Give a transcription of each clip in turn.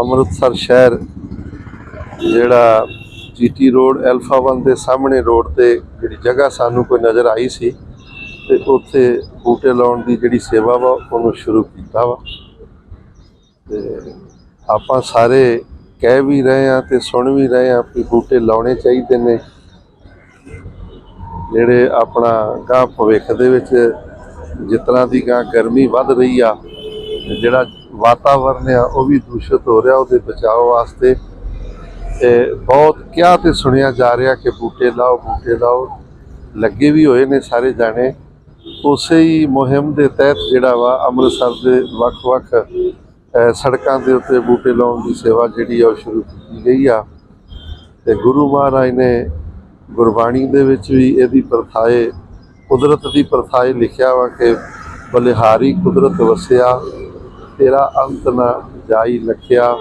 ਅੰਮ੍ਰਿਤਸਰ ਸ਼ਹਿਰ, ਜਿਹੜਾ GT road Alpha 1 ਦੇ ਸਾਹਮਣੇ ਰੋਡ ਤੇ ਜਿਹੜੀ ਜਗ੍ਹਾ ਸਾਨੂੰ ਕੋਈ ਨਜ਼ਰ ਆਈ ਸੀ ਤੇ ਉੱਥੇ ਬੂਟੇ ਲਾਉਣ ਦੀ ਜਿਹੜੀ ਸੇਵਾ ਵਾ, ਉਹਨੂੰ ਸ਼ੁਰੂ ਕੀਤਾ ਵਾ। ਤੇ ਆਪਾਂ ਸਾਰੇ ਕਹਿ ਵੀ ਰਹੇ ਆ ਤੇ ਸੁਣ ਵੀ ਰਹੇ ਆ ਕਿ ਬੂਟੇ ਲਾਉਣੇ ਚਾਹੀਦੇ ਨੇ। ਜਿਹੜੇ ਆਪਣਾ ਗਾਂ ਭਵਿੱਖ ਦੇ ਵਿੱਚ ਜਿਸ ਤਰ੍ਹਾਂ ਦੀ ਗਾਂ ਗਰਮੀ ਵੱਧ ਰਹੀ ਆ ਜਿਹੜਾ ਵਾਤਾਵਰਨ ਆ, ਉਹ ਵੀ ਦੂਸ਼ਿਤ ਹੋ ਰਿਹਾ, ਉਹਦੇ ਬਚਾਅ ਵਾਸਤੇ। ਤੇ ਬਹੁਤ ਕਿਹਾ ਤੇ ਸੁਣਿਆ ਜਾ ਰਿਹਾ ਕਿ ਬੂਟੇ ਲਾਓ ਬੂਟੇ ਲਾਓ। ਲੱਗੇ ਵੀ ਹੋਏ ਨੇ ਸਾਰੇ ਜਾਣੇ। ਉਸੇ ਹੀ ਮੁਹਿੰਮ ਦੇ ਤਹਿਤ ਜਿਹੜਾ ਵਾ, ਅੰਮ੍ਰਿਤਸਰ ਦੇ ਵੱਖ-ਵੱਖ ਸੜਕਾਂ ਦੇ ਉੱਤੇ ਬੂਟੇ ਲਾਉਣ ਦੀ ਸੇਵਾ ਜਿਹੜੀ ਆ, ਉਹ ਸ਼ੁਰੂ ਕੀਤੀ ਗਈ ਆ। ਤੇ ਗੁਰੂ ਮਹਾਰਾਜ ਨੇ ਗੁਰਬਾਣੀ ਦੇ ਵਿੱਚ ਵੀ ਇਹਦੀ ਪ੍ਰਥਾਏ, ਕੁਦਰਤ ਦੀ ਪ੍ਰਥਾਏ ਲਿਖਿਆ ਵਾ ਕਿ ਬਲਿਹਾਰੀ ਕੁਦਰਤ ਵਸਿਆ ਤੇਰਾ ਅੰਤ ਨਾ ਜਾਈ ਲਖਿਆ।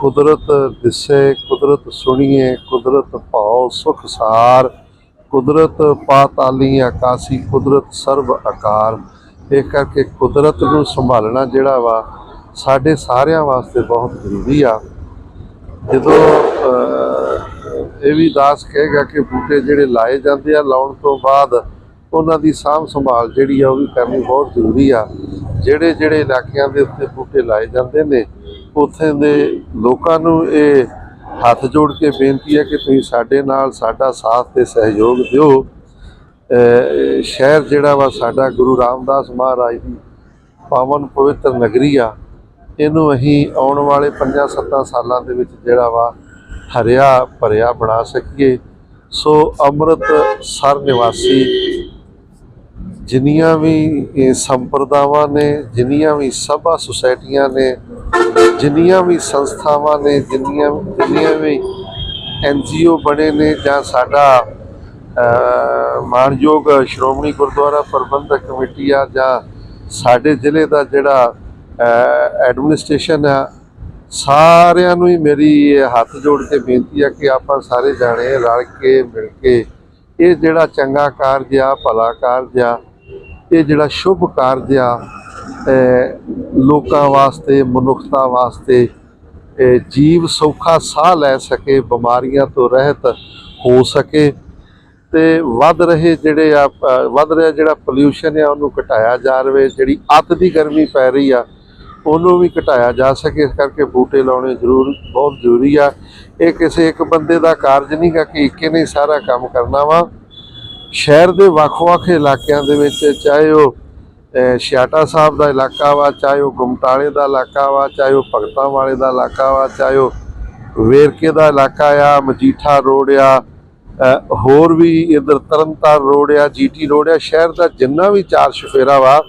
ਕੁਦਰਤ ਦਿਸੇ, ਕੁਦਰਤ ਸੁਣੀਏ, ਕੁਦਰਤ ਭਾਉ ਸੁਖ ਸਾਰ। ਕੁਦਰਤ ਪਾਤਾਲੀ ਆਕਾਸੀ, ਕੁਦਰਤ ਸਰਬ ਆਕਾਰ ਇਹ ਕਰਕੇ ਕੁਦਰਤ ਨੂੰ ਸੰਭਾਲਣਾ ਜਿਹੜਾ ਵਾ, ਸਾਡੇ ਸਾਰਿਆਂ ਵਾਸਤੇ ਬਹੁਤ ਜ਼ਰੂਰੀ ਆ। ਜਦੋਂ ਇਹ ਵੀ ਦਾਸ ਕਹੇਗਾ ਕਿ ਬੂਟੇ ਜਿਹੜੇ ਲਾਏ ਜਾਂਦੇ ਆ, ਲਾਉਣ ਤੋਂ ਬਾਅਦ ਉਹਨਾਂ ਦੀ ਸਾਂਭ ਸੰਭਾਲ ਜਿਹੜੀ ਆ, ਉਹ ਵੀ ਕਰਨੀ ਬਹੁਤ ਜ਼ਰੂਰੀ ਆ। ਜਿਹੜੇ ਜਿਹੜੇ ਇਲਾਕਿਆਂ ਦੇ ਉੱਤੇ ਬੂਟੇ ਲਾਏ ਜਾਂਦੇ ਨੇ, ਉੱਥੇ ਦੇ ਲੋਕਾਂ ਨੂੰ ਇਹ ਹੱਥ ਜੋੜ ਕੇ ਬੇਨਤੀ ਹੈ ਕਿ ਤੁਸੀਂ ਸਾਡੇ ਨਾਲ, ਸਾਡਾ ਸਾਥ ਤੇ ਸਹਿਯੋਗ ਦਿਓ। ਸ਼ਹਿਰ ਜਿਹੜਾ ਵਾ ਸਾਡਾ ਗੁਰੂ ਰਾਮਦਾਸ ਮਹਾਰਾਜ ਦੀ ਪਾਵਨ ਪਵਿੱਤਰ ਨਗਰੀ ਆ, ਇਹਨੂੰ ਅਸੀਂ ਆਉਣ ਵਾਲੇ 5-7 ਸਾਲਾਂ ਦੇ ਵਿੱਚ ਜਿਹੜਾ ਵਾ ਹਰਿਆ ਭਰਿਆ ਬਣਾ ਸਕੀਏ। ਸੋ ਅੰਮ੍ਰਿਤਸਰ ਨਿਵਾਸੀ ਜਿੰਨੀਆਂ ਵੀ ਇਹ ਸੰਪਰਦਾਵਾਂ ਨੇ ਜਿੰਨੀਆਂ ਵੀ ਸਭਾ ਸੁਸਾਇਟੀਆਂ ਨੇ ਜਿੰਨੀਆਂ ਵੀ ਸੰਸਥਾਵਾਂ ਨੇ ਜਿੰਨੀਆਂ ਜਿੰਨੀਆਂ ਵੀ ਐਨਜੀਓ ਬਣੇ ਨੇ ਜਾਂ ਸਾਡਾ ਅਹ, ਮਾਣਯੋਗ ਸ਼੍ਰੋਮਣੀ ਗੁਰਦੁਆਰਾ ਪ੍ਰਬੰਧਕ ਕਮੇਟੀ ਆ ਜਾਂ ਸਾਡੇ ਜ਼ਿਲ੍ਹੇ ਦਾ ਜਿਹੜਾ ਐਡਮਿਨਿਸਟ੍ਰੇਸ਼ਨ ਆ ਸਾਰਿਆਂ ਨੂੰ ਹੀ ਮੇਰੀ ਹੱਥ ਜੋੜ ਕੇ ਬੇਨਤੀ ਆ ਕਿ ਆਪਾਂ ਸਾਰੇ ਜਾਣੇ ਰਲ ਕੇ ਮਿਲ ਕੇ ਇਹ ਜਿਹੜਾ ਚੰਗਾ ਕਾਰਜ ਆ ਭਲਾ ਕਾਰਜ ਆ ਇਹ ਜਿਹੜਾ ਸ਼ੁਭ ਕਾਰਜ ਆ ਲੋਕਾਂ ਵਾਸਤੇ, ਮਨੁੱਖਤਾ ਵਾਸਤੇ ਜੀਵ ਸੌਖਾ ਸਾਹ ਲੈ ਸਕੇ, ਬਿਮਾਰੀਆਂ ਤੋਂ ਰਹਿਤ ਹੋ ਸਕੇ ਤੇ ਵੱਧ ਰਹੇ ਜਿਹੜੇ ਆ ਵੱਧ ਰਿਹਾ ਜਿਹੜਾ ਪੋਲਿਊਸ਼ਨ ਆ, ਉਹਨੂੰ ਘਟਾਇਆ ਜਾ ਰਵੇ, ਜਿਹੜੀ ਅੱਤ ਦੀ ਗਰਮੀ ਪੈ ਰਹੀ ਆ, ਉਹਨੂੰ ਵੀ ਘਟਾਇਆ ਜਾ ਸਕੇ। ਇਸ ਕਰਕੇ ਬੂਟੇ ਲਾਉਣੇ ਜ਼ਰੂਰ, ਬਹੁਤ ਜ਼ਰੂਰੀ ਆ। ਇਹ ਕਿਸੇ ਇੱਕ ਬੰਦੇ ਦਾ ਕਾਰਜ ਨਹੀਂ ਗਾ ਕਿ ਇੱਕੇ ਨੇ ਸਾਰਾ ਕੰਮ ਕਰਨਾ ਵਾ। ਸ਼ਹਿਰ ਦੇ ਵੱਖ-ਵੱਖ ਇਲਾਕਿਆਂ ਦੇ ਵਿੱਚ ਚਾਹੇ ਉਹ ਅਹ, ਛਿਆਟਾ ਸਾਹਿਬ ਦਾ ਇਲਾਕਾ ਵਾ ਚਾਹੇ ਉਹ ਗੁਮਟਾਲੇ ਦਾ ਇਲਾਕਾ ਵਾ ਚਾਹੇ ਉਹ ਭਗਤਾਂ ਵਾਲੇ ਦਾ ਇਲਾਕਾ ਵਾ ਚਾਹੇ ਉਹ ਵੇਰਕੇ ਦਾ ਇਲਾਕਾ ਆ ਮਜੀਠਾ ਰੋਡ ਆ ਹੋਰ ਵੀ ਇਧਰ ਤਰਨਤਾਰ ਰੋਡ ਆ ਜੀਟੀ ਰੋਡ ਆ ਸ਼ਹਿਰ ਦਾ ਜਿੰਨਾ ਵੀ ਚਾਰ ਸ਼ਫੇਰਾ ਵਾ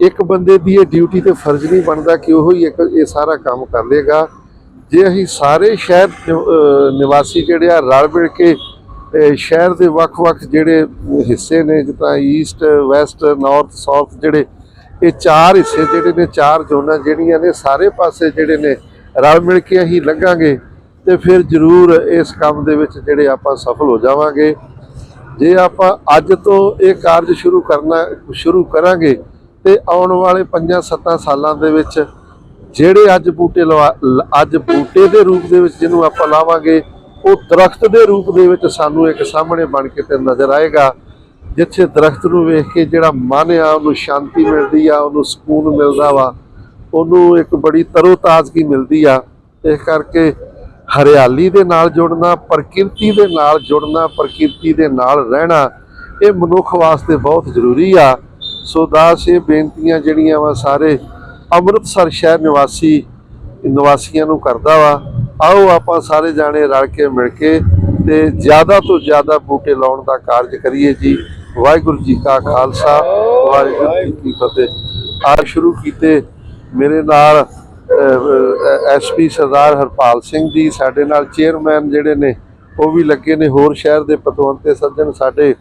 ਇੱਕ ਬੰਦੇ ਦੀ ਇਹ ਡਿਊਟੀ ਤੇ ਫਰਜ਼ ਨਹੀਂ ਬਣਦਾ ਕਿ ਉਹ ਹੀ ਇੱਕ ਇਹ ਸਾਰਾ ਕੰਮ ਕਰ ਲੇਗਾ ਜੇ ਅਸੀਂ ਸਾਰੇ ਸ਼ਹਿਰ ਨਿਵਾਸੀ ਜਿਹੜੇ ਆ ਰਲ ਮਿਲ ਕੇ ਅਹ ਸ਼ਹਿਰ ਦੇ ਵੱਖ-ਵੱਖ ਜਿਹੜੇ ਹਿੱਸੇ ਨੇ, ਜਿੱਦਾਂ ਈਸਟ ਵੈਸਟ ਨਾਰਥ ਸਾਊਥ ਜਿਹੜੇ, ਇਹ ਚਾਰ ਹਿੱਸੇ ਜਿਹੜੇ ਨੇ, ਚਾਰ ਜ਼ੋਨਾਂ ਜਿਹੜੀਆਂ ਨੇ, ਸਾਰੇ ਪਾਸੇ ਜਿਹੜੇ ਨੇ, ਰਲ ਮਿਲ ਕੇ ਅਸੀਂ ਲੰਘਾਂਗੇ ਤੇ ਫਿਰ ਜ਼ਰੂਰ ਇਸ ਕੰਮ ਦੇ ਵਿੱਚ ਜਿਹੜੇ ਆਪਾਂ ਸਫਲ ਹੋ ਜਾਵਾਂਗੇ। ਜੇ ਆਪਾਂ ਅੱਜ ਤੋਂ ਇਹ ਕਾਰਜ ਸ਼ੁਰੂ ਕਰਨਾ, ਸ਼ੁਰੂ ਕਰਾਂਗੇ ਤੇ ਆਉਣ ਵਾਲੇ 5-7 ਸਾਲਾਂ ਦੇ ਵਿੱਚ ਜਿਹੜੇ ਅੱਜ ਬੂਟੇ ਲਵਾ, ਅੱਜ ਬੂਟੇ ਦੇ ਰੂਪ ਦੇ ਵਿੱਚ ਜਿਹਨੂੰ ਆਪਾਂ ਲਾਵਾਂਗੇ ਉਹ ਦਰਖਤ ਦੇ ਰੂਪ ਦੇ ਵਿੱਚ ਸਾਨੂੰ ਇੱਕ ਸਾਹਮਣੇ ਬਣ ਕੇ ਤੇ ਨਜ਼ਰ ਆਏਗਾ, ਜਿੱਥੇ ਦਰਖਤ ਨੂੰ ਵੇਖ ਕੇ ਜਿਹੜਾ ਮਨ ਆ, ਉਹਨੂੰ ਸ਼ਾਂਤੀ ਮਿਲਦੀ ਆ, ਉਹਨੂੰ ਸਕੂਨ ਮਿਲਦਾ ਵਾ, ਉਹਨੂੰ ਇੱਕ ਬੜੀ ਤਰੋਤਾਜ਼ਗੀ ਮਿਲਦੀ ਆ। ਇਸ ਕਰਕੇ ਹਰਿਆਲੀ ਦੇ ਨਾਲ ਜੁੜਨਾ, ਪ੍ਰਕਿਰਤੀ ਦੇ ਨਾਲ ਜੁੜਨਾ, ਪ੍ਰਕਿਰਤੀ ਦੇ ਨਾਲ ਰਹਿਣਾ, ਇਹ ਮਨੁੱਖ ਵਾਸਤੇ ਬਹੁਤ ਜ਼ਰੂਰੀ ਆ। ਸੋ ਦਾਸ ਇਹ ਬੇਨਤੀਆਂ ਜਿਹੜੀਆਂ ਵਾ, ਸਾਰੇ ਅੰਮ੍ਰਿਤਸਰ ਸ਼ਹਿਰ ਨਿਵਾਸੀ, ਨਿਵਾਸੀਆਂ ਨੂੰ ਕਰਦਾ ਵਾ। ਆਓ ਆਪਾਂ ਸਾਰੇ ਜਾਣੇ ਰਲ ਕੇ ਮਿਲ ਕੇ ਤੇ ਜ਼ਿਆਦਾ ਤੋਂ ਜ਼ਿਆਦਾ ਬੂਟੇ ਲਾਉਣ ਦਾ ਕਾਰਜ ਕਰੀਏ ਜੀ। ਵਾਹਿਗੁਰੂ ਜੀ ਕਾ ਖਾਲਸਾ, ਵਾਹਿਗੁਰੂ ਜੀ ਕੀ ਫਤਿਹ। ਆ ਸ਼ੁਰੂ ਕੀਤੇ ਮੇਰੇ ਨਾਲ ਐਸਪੀ ਸਰਦਾਰ ਹਰਪਾਲ ਸਿੰਘ ਜੀ, ਸਾਡੇ ਨਾਲ ਚੇਅਰਮੈਨ ਜਿਹੜੇ ਨੇ, ਉਹ ਵੀ ਲੱਗੇ ਨੇ ਹੋਰ ਸ਼ਹਿਰ ਦੇ ਪਤਵੰਤੇ ਸੱਜਣ ਸਾਡੇ।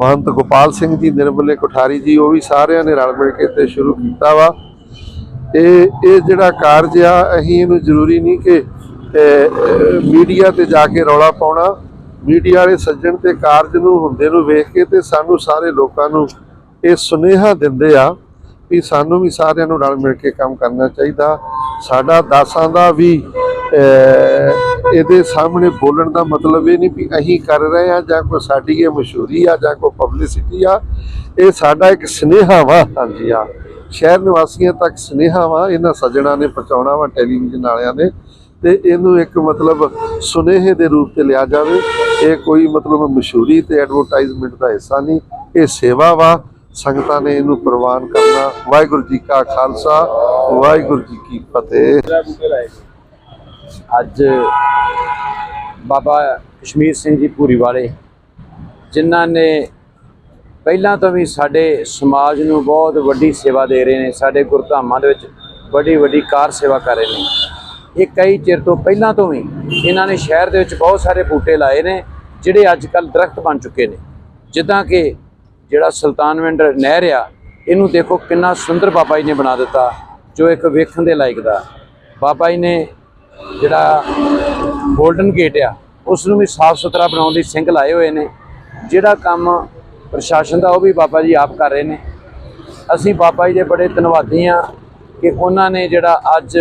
ਮਹੰਤ ਗੋਪਾਲ ਸਿੰਘ ਜੀ, ਨਿਰਮਲੇ ਕੋਠਾਰੀ ਜੀ, ਉਹ ਵੀ ਸਾਰਿਆਂ ਨੇ ਰਲ ਮਿਲ ਕੇ ਤੇ ਸ਼ੁਰੂ ਕੀਤਾ ਵਾ। ਇਹ ਇਹ ਜਿਹੜਾ ਕਾਰਜ ਆ, ਅਸੀਂ ਇਹਨੂੰ ਜ਼ਰੂਰੀ ਨਹੀਂ ਕਿ ਮੀਡੀਆ ਤੇ ਜਾ ਕੇ ਰੌਲਾ ਪਾਉਣਾ। ਮੀਡੀਆ ਵਾਲੇ ਸੱਜਣ ਤੇ ਕਾਰਜ ਨੂੰ, ਹੁੰਦੇ ਨੂੰ ਵੇਖ ਕੇ ਤੇ ਸਾਨੂੰ ਸਾਰੇ ਲੋਕਾਂ ਨੂੰ ਇਹ ਸੁਨੇਹਾ ਦਿੰਦੇ ਆ ਵੀ ਸਾਨੂੰ ਵੀ ਸਾਰਿਆਂ ਨੂੰ ਰਲ ਮਿਲ ਕੇ ਕੰਮ ਕਰਨਾ ਚਾਹੀਦਾ। ਸਾਡਾ ਦਾਸਾਂ ਦਾ ਵੀ ਇਹਦੇ ਸਾਹਮਣੇ ਬੋਲਣ ਦਾ ਮਤਲਬ ਇਹ ਨਹੀਂ ਵੀ ਅਸੀਂ ਕਰ ਰਹੇ ਆ ਜਾਂ ਕੋਈ ਸਾਡੀ ਇਹ ਮਸ਼ਹੂਰੀ ਆ ਜਾਂ ਕੋਈ ਪਬਲਿਸਿਟੀ ਆ। ਇਹ ਸਾਡਾ ਇੱਕ ਸਨੇਹਾ ਵਾ। ਹਾਂਜੀ ਆ ਸ਼ਹਿਰ ਨਿਵਾਸੀਆਂ ਤੱਕ ਸੁਨੇਹਾ ਵਾ ਇਹਨਾਂ ਸੱਜਣਾ ਨੇ ਪਹੁੰਚਾਉਣਾ ਵਾ ਟੈਲੀਵਿਜ਼ਨ ਵਾਲਿਆਂ ਨੇ ਤੇ ਇਹਨੂੰ ਇੱਕ ਮਤਲਬ ਸੁਨੇਹੇ ਦੇ ਰੂਪ ਤੇ ਲਿਆ ਜਾਵੇ। ਇਹ ਕੋਈ ਮਤਲਬ ਮਸ਼ਹੂਰੀ ਤੇ ਐਡਵਰਟਾਈਜ਼ਮੈਂਟ ਦਾ ਹਿੱਸਾ ਨਹੀਂ, ਇਹ ਸੇਵਾ ਵਾ। ਸੰਗਤਾਂ ਨੇ ਇਹਨੂੰ ਪ੍ਰਵਾਨ ਕਰਨਾ। ਵਾਹਿਗੁਰੂ ਜੀ ਕਾ ਖਾਲਸਾ, ਵਾਹਿਗੁਰੂ ਜੀ ਕੀ ਫਤਿਹ। ਅੱਜ ਬਾਬਾ ਕਸ਼ਮੀਰ ਸਿੰਘ ਜੀ ਪੂਰੀ ਵਾਲੇ, ਜਿਨ੍ਹਾਂ ਨੇ ਪਹਿਲਾਂ ਤੋਂ ਵੀ ਸਾਡੇ ਸਮਾਜ ਨੂੰ ਬਹੁਤ ਵੱਡੀ ਸੇਵਾ ਦੇ ਰਹੇ ਨੇ, ਸਾਡੇ ਗੁਰਧਾਮਾਂ ਦੇ ਵਿੱਚ ਵੱਡੀ ਵੱਡੀ ਕਾਰ ਸੇਵਾ ਕਰ ਰਹੇ ਨੇ। ਇਹ ਕਈ ਚਿਰ ਤੋਂ ਪਹਿਲਾਂ ਤੋਂ ਵੀ ਇਹਨਾਂ ਨੇ ਸ਼ਹਿਰ ਦੇ ਵਿੱਚ ਬਹੁਤ ਸਾਰੇ ਬੂਟੇ ਲਾਏ ਨੇ, ਜਿਹੜੇ ਅੱਜ ਕੱਲ ਦਰਖਤ ਬਣ ਚੁੱਕੇ ਨੇ। ਜਿੱਦਾਂ ਕਿ ਜਿਹੜਾ ਸੁਲਤਾਨਵਿੰਡ ਨਹਿਰ ਆ, ਇਹਨੂੰ ਦੇਖੋ ਕਿੰਨਾ ਸੁੰਦਰ ਬਾਬਾ ਜੀ ਨੇ ਬਣਾ ਦਿੱਤਾ, ਜੋ ਇੱਕ ਵੇਖਣ ਦੇ ਲਾਇਕ ਦਾ। ਬਾਬਾ ਜੀ ਨੇ ਜਿਹੜਾ ਗੋਲਡਨ ਗੇਟ ਆ ਉਸ ਨੂੰ ਵੀ ਸਾਫ਼ ਸੁਥਰਾ ਬਣਾਉਣ ਲਈ ਸਿੰਘ ਲਾਏ ਹੋਏ ਨੇ। ਜਿਹੜਾ ਕੰਮ ਪ੍ਰਸ਼ਾਸਨ ਦਾ ਉਹ ਵੀ ਬਾਬਾ ਜੀ ਆਪ ਕਰ ਰਹੇ ਨੇ। ਅਸੀਂ ਬਾਬਾ ਜੀ ਦੇ ਬੜੇ ਧੰਨਵਾਦੀ ਆ ਕਿ ਉਹਨਾਂ ਨੇ ਜਿਹੜਾ ਅੱਜ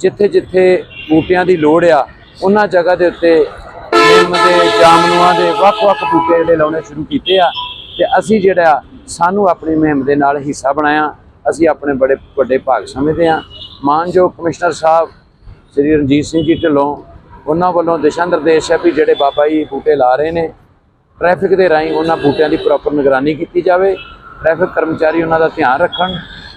ਜਿੱਥੇ ਜਿੱਥੇ ਬੂਟਿਆਂ ਦੀ ਲੋੜ ਆ, ਉਹਨਾਂ ਜਗ੍ਹਾ ਦੇ ਉੱਤੇ ਨਿੰਮ ਦੇ ਜਾਮਨੂਆਂ ਦੇ ਵੱਖ-ਵੱਖ ਬੂਟੇ ਜਿਹੜੇ ਲਾਉਣੇ ਸ਼ੁਰੂ ਕੀਤੇ ਆ ਤੇ ਅਸੀਂ ਜਿਹੜਾ ਸਾਨੂੰ ਆਪਣੀ ਮੁਹਿੰਮ ਦੇ ਨਾਲ ਹਿੱਸਾ ਬਣਾਇਆ। ਅਸੀਂ ਆਪਣੇ ਬੜੇ ਵੱਡੇ ਭਾਗ ਸਮਝਦੇ ਆ ਮਾਨਯੋਗ ਕਮਿਸ਼ਨਰ ਸਾਹਿਬ ਸ੍ਰੀ ਰਣਜੀਤ ਸਿੰਘ ਜੀ ਢਿੱਲੋਂ, ਉਹਨਾਂ ਵੱਲੋਂ ਦਿਸ਼ਾ ਨਿਰਦੇਸ਼ ਹੈ ਵੀ ਜਿਹੜੇ ਬਾਬਾ ਜੀ ਬੂਟੇ ਲਾ ਰਹੇ ਨੇ ਟ੍ਰੈਫਿਕ ਦੇ ਰਾਹੀਂ ਉਹਨਾਂ ਬੂਟਿਆਂ ਦੀ ਪ੍ਰੋਪਰ ਨਿਗਰਾਨੀ ਕੀਤੀ ਜਾਵੇ ਟ੍ਰੈਫਿਕ ਕਰਮਚਾਰੀ ਉਹਨਾਂ ਦਾ ਧਿਆਨ ਰੱਖਣ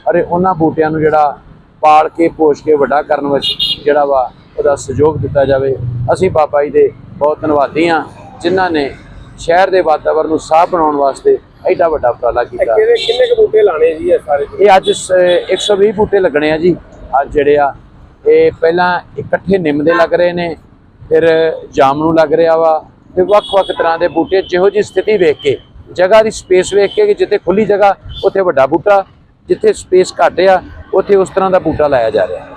ਅਤੇ ਉਹਨਾਂ ਬੂਟਿਆਂ ਨੂੰ ਜਿਹੜਾ ਪਾਲ ਕੇ ਪੋਸ਼ ਕੇ ਵੱਡਾ ਕਰਨ ਵਿੱਚ ਜਿਹੜਾ ਵਾ ਉਹਦਾ ਸਹਿਯੋਗ ਦਿੱਤਾ ਜਾਵੇ। ਅਸੀਂ ਬਾਬਾ ਜੀ ਦੇ ਬਹੁਤ ਧੰਨਵਾਦੀ ਹਾਂ ਜਿਨ੍ਹਾਂ ਨੇ ਸ਼ਹਿਰ ਦੇ ਵਾਤਾਵਰਣ ਨੂੰ ਸਾਫ਼ ਬਣਾਉਣ ਵਾਸਤੇ ਐਡਾ ਵੱਡਾ ਉਪਰਾਲਾ ਕੀਤਾ। ਕਿਹਦੇ ਕਿੰਨੇ ਕੁ ਬੂਟੇ ਲਾਣੇ ਜੀ ਇਹ ਸਾਰੇ? ਇਹ ਅੱਜ ਸ- 120 ਬੂਟੇ ਲੱਗਣੇ ਆ ਜੀ ਅੱਜ ਜਿਹੜੇ ਆ ਇਹ ਪਹਿਲਾਂ ਇਕੱਠੇ ਨਿੰਮ ਦੇ ਲੱਗ ਰਹੇ ਨੇ ਫਿਰ ਜਾਮਨੂ ਲੱਗ ਰਿਹਾ ਵਾ ਤੇ ਵੱਖ-ਵੱਖ ਤਰ੍ਹਾਂ ਦੇ ਬੂਟੇ ਜਿਹੋ ਜੀ ਸਥਿਤੀ ਵੇਖ ਕੇ, ਜਗ੍ਹਾ ਦੀ ਸਪੇਸ ਵੇਖ ਕੇ ਕਿ ਜਿੱਥੇ ਖੁੱਲੀ ਜਗ੍ਹਾ, ਉੱਥੇ ਵੱਡਾ ਬੂਟਾ, ਜਿੱਥੇ ਸਪੇਸ ਘੱਟ ਆ, ਉੱਥੇ ਉਸ ਤਰ੍ਹਾਂ ਦਾ ਬੂਟਾ ਲਾਇਆ ਜਾ ਰਿਹਾ।